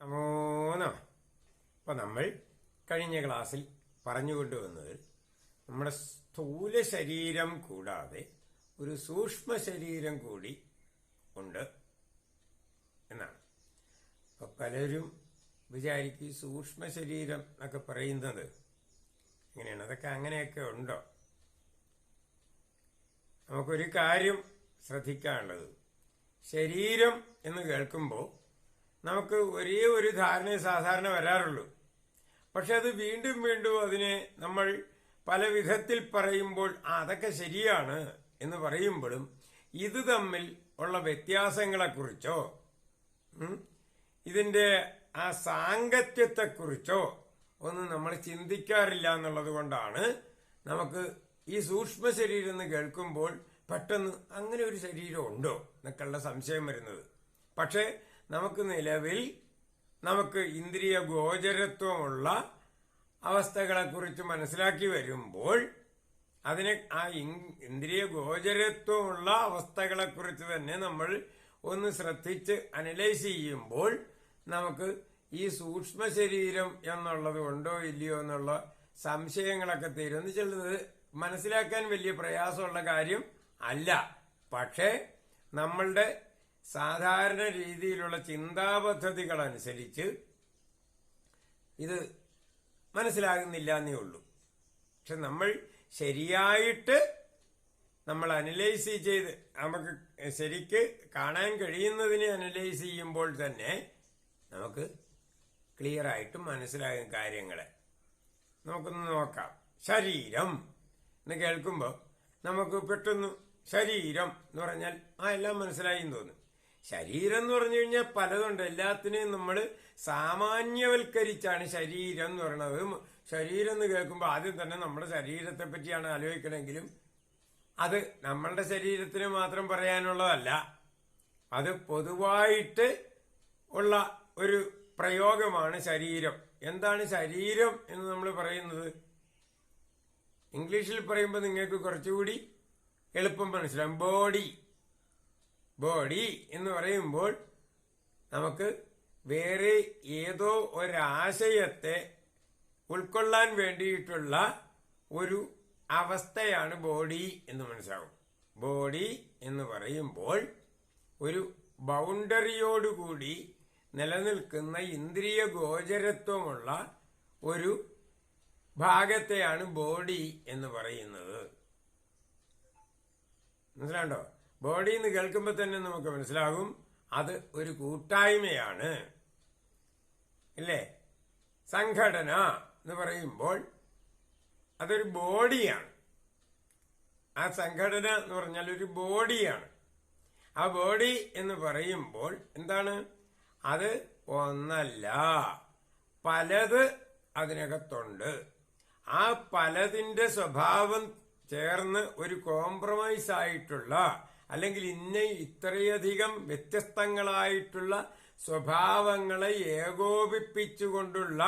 നമ അപ്പൊ നമ്മൾ കഴിഞ്ഞ ക്ലാസ്സിൽ പറഞ്ഞുകൊണ്ടുവന്നത് നമ്മുടെ സ്ഥൂല ശരീരം കൂടാതെ ഒരു സൂക്ഷ്മ ശരീരം കൂടി ഉണ്ട് എന്നാണ്. അപ്പൊ പലരും വിചാരിക്കും സൂക്ഷ്മ ശരീരം എന്നൊക്കെ പറയുന്നത് എങ്ങനെയാണ്? അതൊക്കെ അങ്ങനെയൊക്കെ ഉണ്ടോ? നമുക്കൊരു കാര്യം ശ്രദ്ധിക്കാനുള്ളത്. ശരീരം എന്ന് കേൾക്കുമ്പോൾ നമുക്ക് ഒരേ ഒരു ധാരണ സാധാരണ വരാറുള്ളൂ. പക്ഷെ അത് വീണ്ടും വീണ്ടും അതിനെ നമ്മൾ പല വിധത്തിൽ പറയുമ്പോൾ അതൊക്കെ ശരിയാണ് എന്ന് പറയുമ്പോഴും ഇത് തമ്മിൽ ഉള്ള വ്യത്യാസങ്ങളെക്കുറിച്ചോ ഇതിന്റെ ആ സാങ്കത്യത്തെക്കുറിച്ചോ ഒന്നും നമ്മൾ ചിന്തിക്കാറില്ല എന്നുള്ളത് കൊണ്ടാണ് നമുക്ക് ഈ സൂക്ഷ്മ ശരീരം എന്ന് കേൾക്കുമ്പോൾ പെട്ടെന്ന് അങ്ങനെ ഒരു ശരീരം ഉണ്ടോ എന്നൊക്കെയുള്ള സംശയം വരുന്നത്. പക്ഷേ നമുക്ക് നിലവിൽ നമുക്ക് ഇന്ദ്രിയ ഗോചരത്വമുള്ള അവസ്ഥകളെക്കുറിച്ച് മനസ്സിലാക്കി വരുമ്പോൾ അതിനെ ആ ഇന്ദ്രിയ ഗോചരത്വമുള്ള അവസ്ഥകളെക്കുറിച്ച് തന്നെ നമ്മൾ ഒന്ന് ശ്രദ്ധിച്ച് അനലൈസ് ചെയ്യുമ്പോൾ നമുക്ക് ഈ സൂക്ഷ്മ ശരീരം എന്നുള്ളത് ഉണ്ടോ ഇല്ലയോ എന്നുള്ള സംശയങ്ങളൊക്കെ തീരുന്നു. വെച്ചാൽ മനസ്സിലാക്കാൻ വലിയ പ്രയാസമുള്ള കാര്യം അല്ല. പക്ഷേ നമ്മളുടെ സാധാരണ രീതിയിലുള്ള ചിന്താപദ്ധതികൾ അനുസരിച്ച് ഇത് മനസ്സിലാകുന്നില്ല എന്നേ ഉള്ളൂ പക്ഷെ നമ്മൾ ശരിയായിട്ട് നമ്മൾ അനലൈസ് ചെയ്ത് നമുക്ക് ശരിക്ക് കാണാൻ കഴിയുന്നതിനെ അനലൈസ് ചെയ്യുമ്പോൾ തന്നെ നമുക്ക് ക്ലിയർ ആയിട്ട് മനസ്സിലാകും കാര്യങ്ങളെ. നമുക്കൊന്ന് നോക്കാം. ശരീരം എന്ന് കേൾക്കുമ്പോൾ നമുക്ക് പെട്ടെന്ന് ശരീരം എന്ന് പറഞ്ഞാൽ ആ എല്ലാം മനസ്സിലായി തോന്നും. ശരീരം എന്ന് പറഞ്ഞു കഴിഞ്ഞാൽ പലതുണ്ട്. എല്ലാത്തിനെയും നമ്മൾ സാമാന്യവൽക്കരിച്ചാണ് ശരീരം എന്ന് പറയുന്നത് ശരീരം എന്ന് കേൾക്കുമ്പോൾ ആദ്യം തന്നെ നമ്മുടെ ശരീരത്തെ പറ്റിയാണ് ആലോചിക്കണമെങ്കിലും അത് നമ്മളുടെ ശരീരത്തിന് മാത്രം പറയാനുള്ളതല്ല. അത് പൊതുവായിട്ട് ഉള്ള ഒരു പ്രയോഗമാണ് ശരീരം. എന്താണ് ശരീരം എന്ന് നമ്മൾ പറയുന്നത്? ഇംഗ്ലീഷിൽ പറയുമ്പോൾ നിങ്ങൾക്ക് കുറച്ചുകൂടി എളുപ്പം മനസ്സിലാവും. ബോഡി. ബോഡി എന്ന് പറയുമ്പോൾ നമുക്ക് വേറെ ഏതോ ഒരാശയത്തെ ഉൾക്കൊള്ളാൻ വേണ്ടിയിട്ടുള്ള ഒരു അവസ്ഥയാണ് ബോഡി എന്ന് മനസ്സിലാവും. ബോഡി എന്ന് പറയുമ്പോൾ ഒരു ബൗണ്ടറിയോടുകൂടി നിലനിൽക്കുന്ന ഇന്ദ്രിയ ഗോചരത്വമുള്ള ഒരു ഭാഗത്തെയാണ് ബോഡി എന്ന് പറയുന്നത്. മനസ്സിലാണ്ടോ ബോഡി എന്ന് കേൾക്കുമ്പോൾ തന്നെ നമുക്ക് മനസ്സിലാകും അത് ഒരു കൂട്ടായ്മയാണ്. ഇല്ലേ? സംഘടന എന്ന് പറയുമ്പോൾ അതൊരു ബോഡിയാണ്. ആ സംഘടന എന്ന് പറഞ്ഞാൽ ഒരു ബോഡിയാണ്. ആ ബോഡി എന്ന് പറയുമ്പോൾ എന്താണ്? അത് ഒന്നല്ല. പലത് അതിനകത്തുണ്ട്. ആ പലതിന്റെ സ്വഭാവം ചേർന്ന് ഒരു കോംപ്രമൈസ് ആയിട്ടുള്ള അല്ലെങ്കിൽ ഇന്ന ഇത്രയധികം വ്യത്യസ്തങ്ങളായിട്ടുള്ള സ്വഭാവങ്ങളെ ഏകോപിപ്പിച്ചുകൊണ്ടുള്ള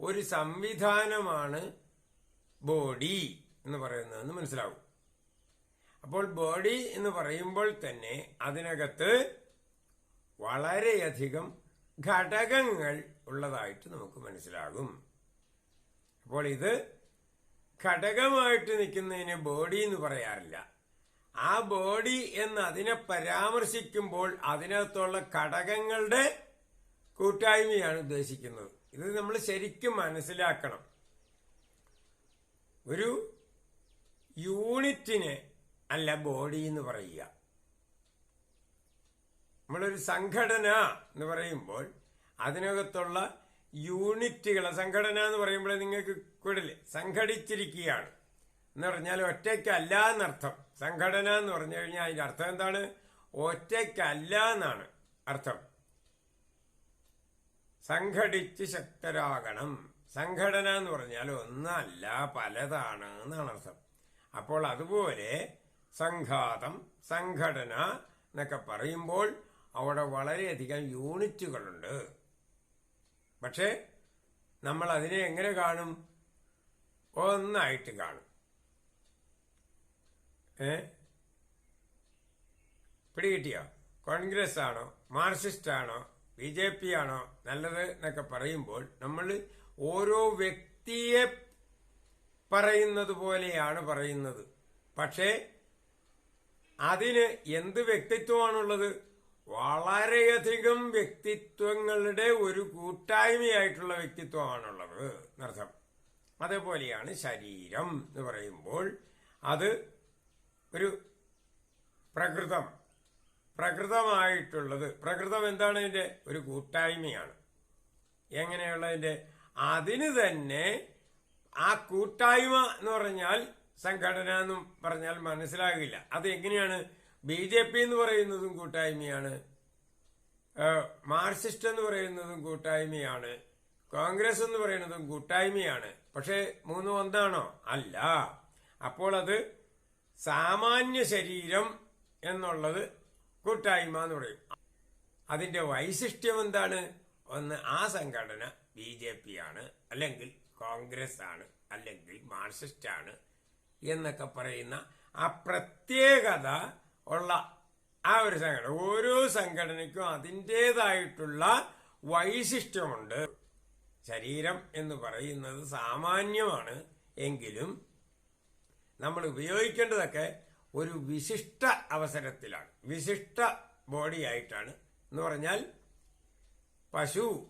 ഒരു സംവിധാനമാണ് ബോഡി എന്ന് പറയുന്നതെന്ന് മനസ്സിലാവും. അപ്പോൾ ബോഡി എന്ന് പറയുമ്പോൾ തന്നെ അതിനകത്ത് വളരെയധികം ഘടകങ്ങൾ ഉള്ളതായിട്ട് നമുക്ക് മനസ്സിലാകും. അപ്പോൾ ഇത് ഘടകമായിട്ട് നിൽക്കുന്നതിന് ബോഡി എന്ന് പറയാറില്ല. ആ ബോഡി എന്ന് അതിനെ പരാമർശിക്കുമ്പോൾ അതിനകത്തുള്ള ഘടകങ്ങളുടെ കൂട്ടായ്മയാണ് ഉദ്ദേശിക്കുന്നത്. ഇത് നമ്മൾ ശരിക്കും മനസ്സിലാക്കണം. ഒരു യൂണിറ്റിനെ അല്ല ബോഡി എന്ന് പറയുക. നമ്മളൊരു സംഘടന എന്ന് പറയുമ്പോൾ അതിനകത്തുള്ള യൂണിറ്റുകൾ സംഘടന എന്ന് പറയുമ്പോൾ നിങ്ങൾക്ക് കൂടുതൽ സംഘടിച്ചിരിക്കുകയാണ്. എന്ന് പറഞ്ഞാൽ ഒറ്റയ്ക്കല്ല എന്നർത്ഥം. സംഘടന എന്ന് പറഞ്ഞു കഴിഞ്ഞാൽ അതിന്റെ അർത്ഥം എന്താണ്? ഒറ്റയ്ക്കല്ല എന്നാണ് അർത്ഥം. സംഘടിച്ച് ശക്തരാകണം. സംഘടന എന്ന് പറഞ്ഞാൽ ഒന്നല്ല പലതാണ് എന്നാണ് അർത്ഥം. അപ്പോൾ അതുപോലെ സംഘാതം സംഘടന എന്നൊക്കെ പറയുമ്പോൾ അവിടെ വളരെയധികം യൂണിറ്റുകളുണ്ട്. പക്ഷേ നമ്മൾ അതിനെ എങ്ങനെ കാണും? ഒന്നായിട്ട് കാണും. ഏ? പിടികിട്ടിയോ? കോൺഗ്രസ് ആണോ മാർക്സിസ്റ്റ് ആണോ ബി ജെ പി ആണോ നല്ലത് എന്നൊക്കെ പറയുമ്പോൾ നമ്മൾ ഓരോ വ്യക്തിയെ പറയുന്നത് പോലെയാണ് പറയുന്നത്. പക്ഷേ അതിന് എന്ത് വ്യക്തിത്വമാണുള്ളത്? വളരെയധികം വ്യക്തിത്വങ്ങളുടെ ഒരു കൂട്ടായ്മയായിട്ടുള്ള വ്യക്തിത്വമാണുള്ളത്. എന്നർത്ഥം. അതേപോലെയാണ് ശരീരം എന്ന് പറയുമ്പോൾ അത് ഒരു പ്രകൃതം. പ്രകൃതമായിട്ടുള്ളത്. പ്രകൃതം എന്താണ് അതിന്റെ ഒരു കൂട്ടായ്മയാണ്. എങ്ങനെയുള്ളതിന്റെ അതിന് തന്നെ ആ കൂട്ടായ്മ എന്ന് പറഞ്ഞാൽ സംഘടന എന്നും പറഞ്ഞാൽ മനസ്സിലാകില്ല. അത് എങ്ങനെയാണ്? ബി ജെ പി എന്ന് പറയുന്നതും കൂട്ടായ്മയാണ്. മാർക്സിസ്റ്റ് എന്ന് പറയുന്നതും കൂട്ടായ്മയാണ്. കോൺഗ്രസ് എന്ന് പറയുന്നതും കൂട്ടായ്മയാണ്. പക്ഷേ മൂന്നും ഒന്നാണോ? അല്ല. അപ്പോൾ അത് സാമാന്യ ശരീരം എന്നുള്ളത് കൂട്ടായ്മ എന്ന് പറയും. അതിന്റെ വൈശിഷ്ട്യം എന്താണ്? ഒന്ന് ആ സംഘടന ബി ജെ പി ആണ് അല്ലെങ്കിൽ കോൺഗ്രസ് ആണ് അല്ലെങ്കിൽ മാർക്സിസ്റ്റ് ആണ് എന്നൊക്കെ പറയുന്ന ആ പ്രത്യേകത ഉള്ള ആ ഒരു സംഘടന. ഓരോ സംഘടനയ്ക്കും അതിന്റെതായിട്ടുള്ള വൈശിഷ്ട്യമുണ്ട്. ശരീരം എന്ന് പറയുന്നത് സാമാന്യമാണ്. എങ്കിലും നമ്മൾ ഉപയോഗിക്കേണ്ടതൊക്കെ ഒരു വിശിഷ്ട അവസരത്തിലാണ്. വിശിഷ്ട ബോഡി ആയിട്ടാണ്. എന്ന് പറഞ്ഞാൽ പശു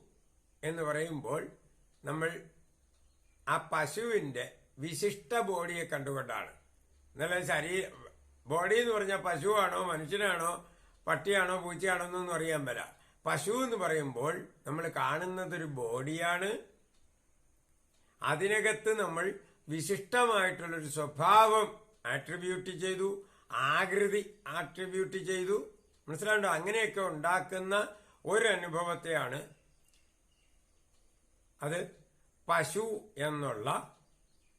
എന്ന് പറയുമ്പോൾ നമ്മൾ ആ പശുവിന്റെ വിശിഷ്ട ബോഡിയെ കണ്ടുകൊണ്ടാണ്. എന്നാൽ ശരീര ബോഡി എന്ന് പറഞ്ഞാൽ പശുവാണോ മനുഷ്യനാണോ പട്ടിയാണോ പൂച്ചയാണോ എന്നൊന്നും അറിയാൻ പല പശു എന്ന് പറയുമ്പോൾ നമ്മൾ കാണുന്നതൊരു ബോഡിയാണ് അതിനകത്ത് നമ്മൾ വിശിഷ്ടമായിട്ടുള്ളൊരു സ്വഭാവം ആട്രിബ്യൂട്ട് ചെയ്തു ആകൃതി ആട്രിബ്യൂട്ട് ചെയ്തു. മനസ്സിലാണ്ടോ അങ്ങനെയൊക്കെ ഉണ്ടാക്കുന്ന ഒരു അനുഭവത്തെയാണ് അത് പശു എന്നുള്ള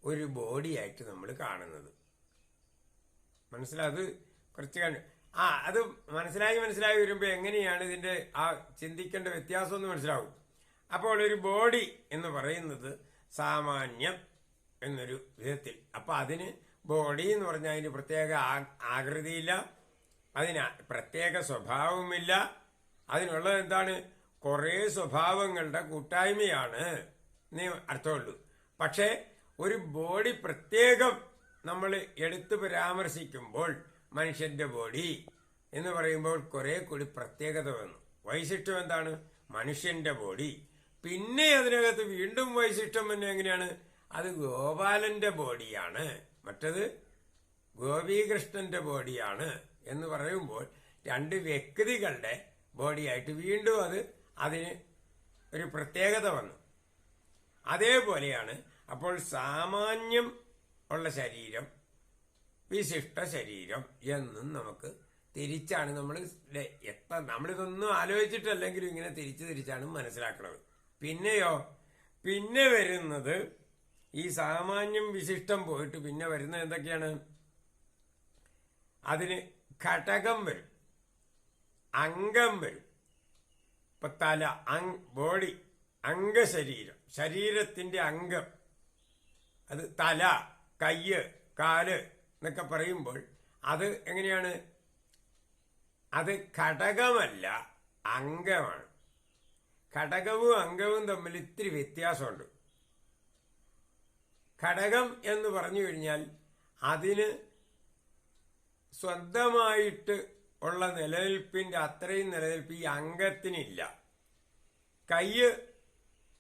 ഒരു ബോഡിയായിട്ട് നമ്മൾ കാണുന്നത്. മനസ്സിലത് കുറച്ച് കണ്ടു ആ അത് മനസ്സിലായി മനസ്സിലായി വരുമ്പോൾ എങ്ങനെയാണ് ഇതിന്റെ ആ ചിന്തിക്കേണ്ട വ്യത്യാസം എന്ന് മനസ്സിലാവും. അപ്പോൾ ഒരു ബോഡി എന്ന് പറയുന്നത് സാമാന്യം എന്നൊരു വിധത്തിൽ. അപ്പൊ അതിന് ബോഡി എന്ന് പറഞ്ഞാൽ അതിന് പ്രത്യേക ആകൃതിയില്ല അതിന് പ്രത്യേക സ്വഭാവമില്ല അതിനുള്ളത് എന്താണ്? കുറേ സ്വഭാവങ്ങളുടെ കൂട്ടായ്മയാണ്. നീ അർത്ഥമുള്ളൂ. പക്ഷേ ഒരു ബോഡി പ്രത്യേകം നമ്മൾ എടുത്തു പരാമർശിക്കുമ്പോൾ മനുഷ്യന്റെ ബോഡി എന്ന് പറയുമ്പോൾ കുറെ കൂടി പ്രത്യേകത വന്നു. വൈശിഷ്ട്യം എന്താണ്? മനുഷ്യന്റെ ബോഡി പിന്നെ അതിനകത്ത് വീണ്ടും വൈശിഷ്ട്യം പിന്നെ എങ്ങനെയാണ്? അത് ഗോപാലന്റെ ബോഡിയാണ്. മറ്റത് ഗോപീകൃഷ്ണന്റെ ബോഡിയാണ് എന്ന് പറയുമ്പോൾ രണ്ട് വ്യക്തികളുടെ ബോഡിയായിട്ട് വീണ്ടും അത് അതിന് ഒരു പ്രത്യേകത വന്നു. അതേപോലെയാണ് അപ്പോൾ സാമാന്യം ഉള്ള ശരീരം വിശിഷ്ട ശരീരം എന്നും നമുക്ക് തിരിച്ചാണ് നമ്മൾ എത്ര നമ്മളിതൊന്നും ആലോചിച്ചിട്ടല്ലെങ്കിലും ഇങ്ങനെ തിരിച്ചു തിരിച്ചാണ് മനസ്സിലാക്കുന്നത് പിന്നെയോ പിന്നെ വരുന്നത് ഈ സാമാന്യം വിശിഷ്ടം പോയിട്ട് പിന്നെ വരുന്നത് എന്തൊക്കെയാണ്? അതിന് ഘടകം വരും. അംഗം വരും. ഇപ്പൊ തല അങ് ബോഡി അംഗശരീരം ശരീരത്തിന്റെ അംഗം. അത് തല കയ്യ് കാൽ എന്നൊക്കെ പറയുമ്പോൾ അത് എങ്ങനെയാണ്? അത് ഘടകമല്ല അംഗമാണ്. ഘടകവും അംഗവും തമ്മിൽ ഇത്തിരി വ്യത്യാസമുണ്ട്. ഘടകം എന്ന് പറഞ്ഞു കഴിഞ്ഞാൽ അതിന് സ്വന്തമായിട്ട് ഉള്ള നിലനിൽപ്പിന്റെ അത്രയും നിലനിൽപ്പ് ഈ അംഗത്തിനില്ല. കയ്യ്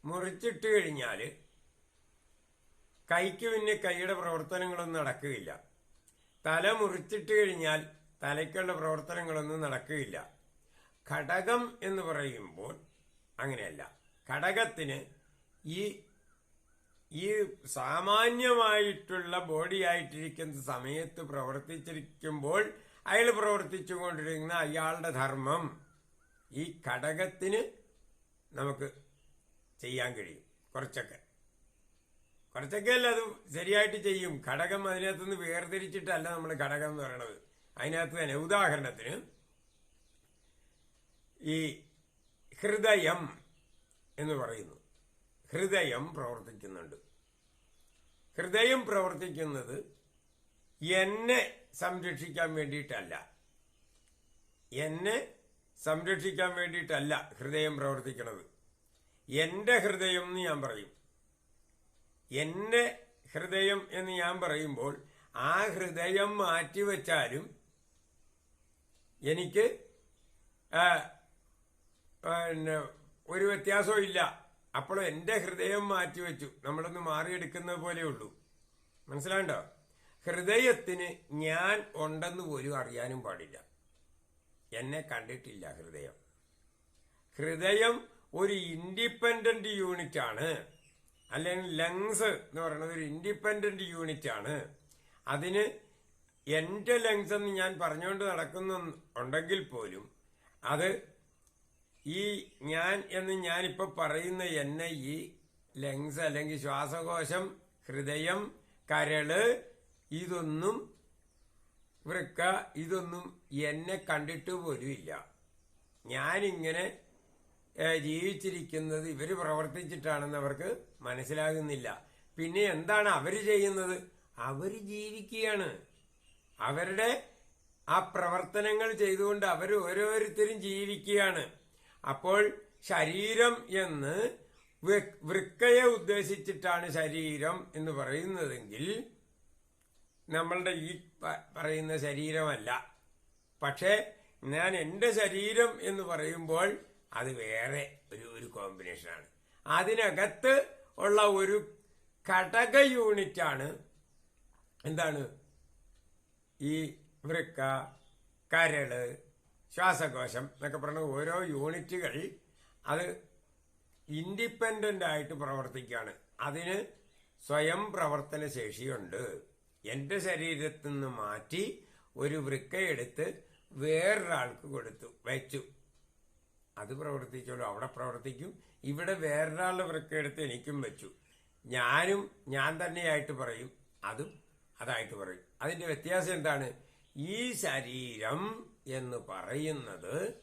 മുറിച്ചിട്ട് കഴിഞ്ഞാൽ കൈക്ക് പിന്നെ കൈയുടെ പ്രവർത്തനങ്ങളൊന്നും നടക്കുകയില്ല. തല മുറിച്ചിട്ട് കഴിഞ്ഞാൽ തലയ്ക്കുള്ള പ്രവർത്തനങ്ങളൊന്നും നടക്കുകയില്ല. ഘടകം എന്ന് പറയുമ്പോൾ അങ്ങനെയല്ല. ഘടകത്തിന് ഈ ഈ സാമാന്യമായിട്ടുള്ള ബോഡി ആയിട്ടിരിക്കുന്ന സമയത്ത് പ്രവർത്തിച്ചിരിക്കുമ്പോൾ അയാൾ പ്രവർത്തിച്ചുകൊണ്ടിരിക്കുന്ന അയാളുടെ ധർമ്മം ഈ ഘടകത്തിന് നമുക്ക് ചെയ്യാൻ കഴിയും. കുറച്ചൊക്കെ. കുറച്ചൊക്കെ അല്ല അത് ശരിയായിട്ട് ചെയ്യും. ഘടകം അതിനകത്തുനിന്ന് വേർതിരിച്ചിട്ടല്ല നമ്മൾ ഘടകം എന്ന് പറയണത്. അതിനകത്ത് തന്നെ ഉദാഹരണത്തിന് ഈ ഹൃദയം എന്ന് പറയുന്നു. ഹൃദയം പ്രവർത്തിക്കുന്നുണ്ട്. ഹൃദയം പ്രവർത്തിക്കുന്നത് എന്നെ സംരക്ഷിക്കാൻ വേണ്ടിയിട്ടല്ല. എന്നെ സംരക്ഷിക്കാൻ വേണ്ടിയിട്ടല്ല ഹൃദയം പ്രവർത്തിക്കുന്നത് എന്റെ ഹൃദയം എന്ന് ഞാൻ പറയും. എന്റെ ഹൃദയം എന്ന് ഞാൻ പറയുമ്പോൾ ആ ഹൃദയം മാറ്റിവെച്ചാലും എനിക്ക് പിന്നെ ഒരു വ്യത്യാസവും ഇല്ല. അപ്പോൾ എന്റെ ഹൃദയം മാറ്റിവെച്ചു. നമ്മളൊന്ന് മാറിയെടുക്കുന്നത് പോലെ ഉള്ളൂ. മനസ്സിലാണ്ടോ ഹൃദയത്തിന് ഞാൻ ഉണ്ടെന്ന് പോലും അറിയാനും പാടില്ല. എന്നെ കണ്ടിട്ടില്ല ഹൃദയം. ഹൃദയം ഒരു ഇൻഡിപെൻഡന്റ് യൂണിറ്റ് ആണ് അല്ലെങ്കിൽ ലങ്സ് എന്ന് പറയുന്നത് ഒരു ഇൻഡിപെൻഡന്റ് യൂണിറ്റ് ആണ് അതിന് എന്റെ ലങ്സ് എന്ന് ഞാൻ പറഞ്ഞുകൊണ്ട് നടക്കുന്നുണ്ടെങ്കിൽ പോലും അത് ഈ ഞാൻ എന്ന് ഞാനിപ്പോ പറയുന്ന എന്നെ ഈ ലങ്സ് അല്ലെങ്കിൽ ശ്വാസകോശം ഹൃദയം കരൾ ഇതൊന്നും വൃക്ക ഇതൊന്നും എന്നെ കണ്ടിട്ട് പോലും ഇല്ല. ഞാനിങ്ങനെ ജീവിച്ചിരിക്കുന്നത് ഇവർ പ്രവർത്തിച്ചിട്ടാണെന്ന് അവർക്ക് മനസ്സിലാകുന്നില്ല. പിന്നെ എന്താണ് അവർ ചെയ്യുന്നത്? അവർ ജീവിക്കുകയാണ്. അവരുടെ ആ പ്രവർത്തനങ്ങൾ ചെയ്തുകൊണ്ട് അവർ ഓരോരുത്തരും ജീവിക്കുകയാണ്. അപ്പോൾ ശരീരം എന്ന് വൃക്കയെ ഉദ്ദേശിച്ചിട്ടാണ് ശരീരം എന്ന് പറയുന്നതെങ്കിൽ നമ്മളുടെ ഈ പറയുന്ന ശരീരമല്ല. പക്ഷേ ഞാൻ എന്റെ ശരീരം എന്ന് പറയുമ്പോൾ അത് വേറെ ഒരു ഒരു കോമ്പിനേഷനാണ്. അതിനകത്ത് ഉള്ള ഒരു ഘടക യൂണിറ്റാണ് എന്താണ്? ഈ വൃക്ക കരൾ ശ്വാസകോശം എന്നൊക്കെ പറഞ്ഞ ഓരോ യൂണിറ്റുകൾ അത് ഇൻഡിപെൻഡന്റ് ആയിട്ട് പ്രവർത്തിക്കുകയാണ്. അതിന് സ്വയം പ്രവർത്തന ശേഷിയുണ്ട് എന്റെ ശരീരത്തിൽ നിന്ന് മാറ്റി ഒരു വൃക്കയെടുത്ത് വേറൊരാൾക്ക് കൊടുത്തു വെച്ചു. അത് പ്രവർത്തിച്ചോളൂ അവിടെ പ്രവർത്തിക്കും. ഇവിടെ വേറൊരാളുടെ വൃക്കയെടുത്ത് എനിക്കും വെച്ചു. ഞാനും ഞാൻ തന്നെയായിട്ട് പറയും അതും അതായിട്ട് പറയും. അതിന്റെ വ്യത്യാസം എന്താണ്? ഈ ശരീരം എന്ന് പറയുന്നത്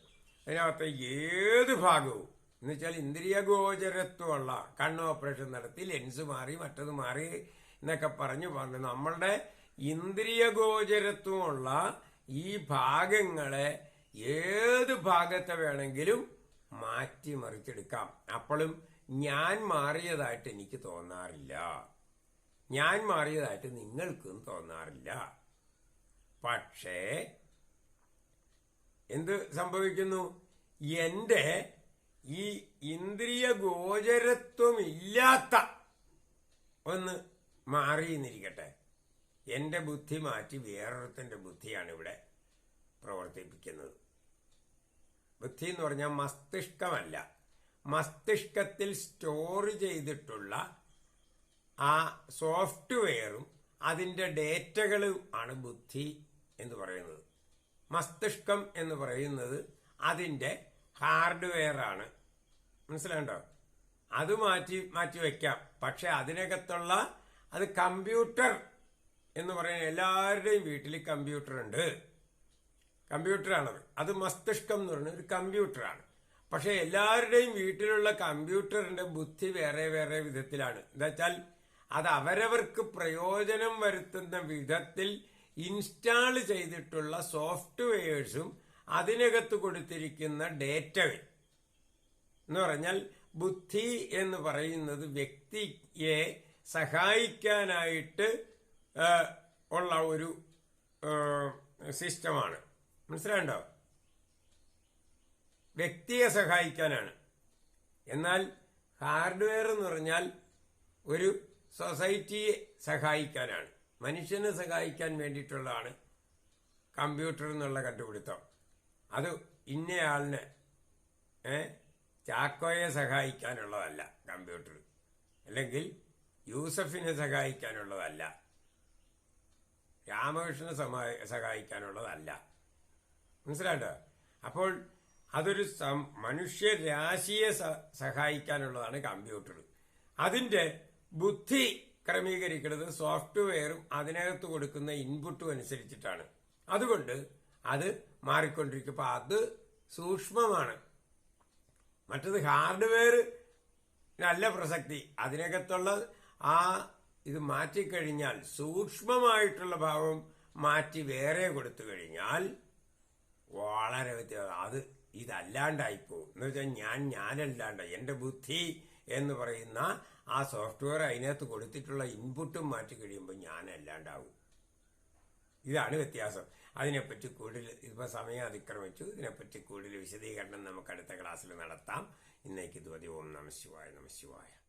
അതിനകത്ത് ഏത് ഭാഗവും. എന്ന് വെച്ചാൽ ഇന്ദ്രിയ ഗോചരത്വമുള്ള കണ്ണ് ഓപ്പറേഷൻ നടത്തി ലെൻസ് മാറി മറ്റത് മാറി എന്നൊക്കെ പറഞ്ഞു പറഞ്ഞു. നമ്മളുടെ ഇന്ദ്രിയ ഗോചരത്വമുള്ള ഈ ഭാഗങ്ങളെ ഏത് ഭാഗത്തെ വേണമെങ്കിലും മാറ്റിമറിച്ചെടുക്കാം. അപ്പോഴും ഞാൻ മാറിയതായിട്ട് എനിക്ക് തോന്നാറില്ല. ഞാൻ മാറിയതായിട്ട് നിങ്ങൾക്കും തോന്നാറില്ല. പക്ഷേ എന്ത് സംഭവിക്കുന്നു? എന്റെ ഈ ഇന്ദ്രിയ ഗോചരത്വം ഇല്ലാത്ത ഒന്ന് മാറിയെന്നിരിക്കട്ടെ എന്റെ ബുദ്ധി മാറ്റി വേറൊരുത്തന്റെ ബുദ്ധിയാണ് ഇവിടെ പ്രവർത്തിപ്പിക്കുന്നത്. ബുദ്ധി എന്ന് പറഞ്ഞാൽ മസ്തിഷ്കമല്ല. മസ്തിഷ്കത്തിൽ സ്റ്റോർ ചെയ്തിട്ടുള്ള ആ സോഫ്റ്റ്വെയറും അതിന്റെ ഡേറ്റകളും ആണ് ബുദ്ധി എന്ന് പറയുന്നത്. മസ്തിഷ്കം എന്ന് പറയുന്നത് അതിന്റെ ഹാർഡ്വെയർ ആണ് മനസ്സിലാണ്ടോ അത് മാറ്റി മാറ്റി വയ്ക്കാം പക്ഷെ അതിനകത്തുള്ള അത് കമ്പ്യൂട്ടർ എന്ന് പറയുന്ന എല്ലാവരുടെയും വീട്ടിൽ കമ്പ്യൂട്ടർ ഉണ്ട് കമ്പ്യൂട്ടറാണത്. അത് മസ്തിഷ്കം എന്ന് പറയുന്ന ഒരു കമ്പ്യൂട്ടറാണ്. പക്ഷെ എല്ലാവരുടെയും വീട്ടിലുള്ള കമ്പ്യൂട്ടറിന്റെ ബുദ്ധി വേറെ വേറെ വിധത്തിലാണ്. എന്താ വെച്ചാൽ അത് അവരവർക്ക് പ്രയോജനം വരുത്തുന്ന വിധത്തിൽ ഇൻസ്റ്റാൾ ചെയ്തിട്ടുള്ള സോഫ്റ്റ്വെയർസും അതിനകത്ത് കൊടുത്തിരിക്കുന്ന ഡേറ്റയും എന്ന് പറഞ്ഞാൽ ബുദ്ധി എന്ന് പറയുന്നത് വ്യക്തിയെ സഹായിക്കാനായിട്ട് ഉള്ള ഒരു സിസ്റ്റമാണ്. മനസ്സിലായോ? വ്യക്തിയെ സഹായിക്കാനാണ്. എന്നാൽ ഹാർഡ്വെയർ എന്ന് പറഞ്ഞാൽ ഒരു സൊസൈറ്റിയെ സഹായിക്കാനാണ്. മനുഷ്യനെ സഹായിക്കാൻ വേണ്ടിയിട്ടുള്ളതാണ് കമ്പ്യൂട്ടർ എന്നുള്ള കണ്ടുപിടുത്തം. അത് ഇന്നയാളിനെ ചാക്കോയെ സഹായിക്കാനുള്ളതല്ല കമ്പ്യൂട്ടർ. അല്ലെങ്കിൽ യൂസഫിനെ സഹായിക്കാനുള്ളതല്ല. രാമകൃഷ്ണനെ സഹായിക്കാനുള്ളതല്ല. മനസ്സിലാണ്ടോ അപ്പോൾ അതൊരു മനുഷ്യരാശിയെ സഹായിക്കാനുള്ളതാണ് കമ്പ്യൂട്ടർ. അതിന്റെ ബുദ്ധി ക്രമീകരിക്കുന്നത് സോഫ്റ്റ്വെയറും അതിനകത്ത് കൊടുക്കുന്ന ഇൻപുട്ടും അനുസരിച്ചിട്ടാണ്. അതുകൊണ്ട് അത് മാറിക്കൊണ്ടിരിക്കും. അപ്പൊ അത് സൂക്ഷ്മമാണ്. മറ്റത് ഹാർഡ്വെയർ നല്ല പ്രസക്തി. അതിനകത്തുള്ള ആ ഇത് മാറ്റിക്കഴിഞ്ഞാൽ സൂക്ഷ്മമായിട്ടുള്ള ഭാവം മാറ്റി വേറെ കൊടുത്തു കഴിഞ്ഞാൽ വളരെ വ്യത്യാസം. അത് ഇതല്ലാണ്ടായിപ്പോവും. എന്ന് വെച്ചാൽ ഞാൻ ഞാനല്ലാണ്ട് എന്റെ ബുദ്ധി എന്ന് പറയുന്ന ആ സോഫ്റ്റ്വെയർ അതിനകത്ത് കൊടുത്തിട്ടുള്ള ഇൻപുട്ടും മാറ്റി കഴിയുമ്പോൾ ഞാനല്ലാണ്ടാവും. ഇതാണ് വ്യത്യാസം. അതിനെപ്പറ്റി കൂടുതൽ ഇപ്പോൾ സമയം അതിക്രമിച്ചു. ഇതിനെപ്പറ്റി കൂടുതൽ വിശദീകരണം നമുക്ക് അടുത്ത ക്ലാസ്സിൽ നടത്താം. ഇന്നേക്ക് ധ്വതി ഓം നമ ശിവായ നമ ശിവായ.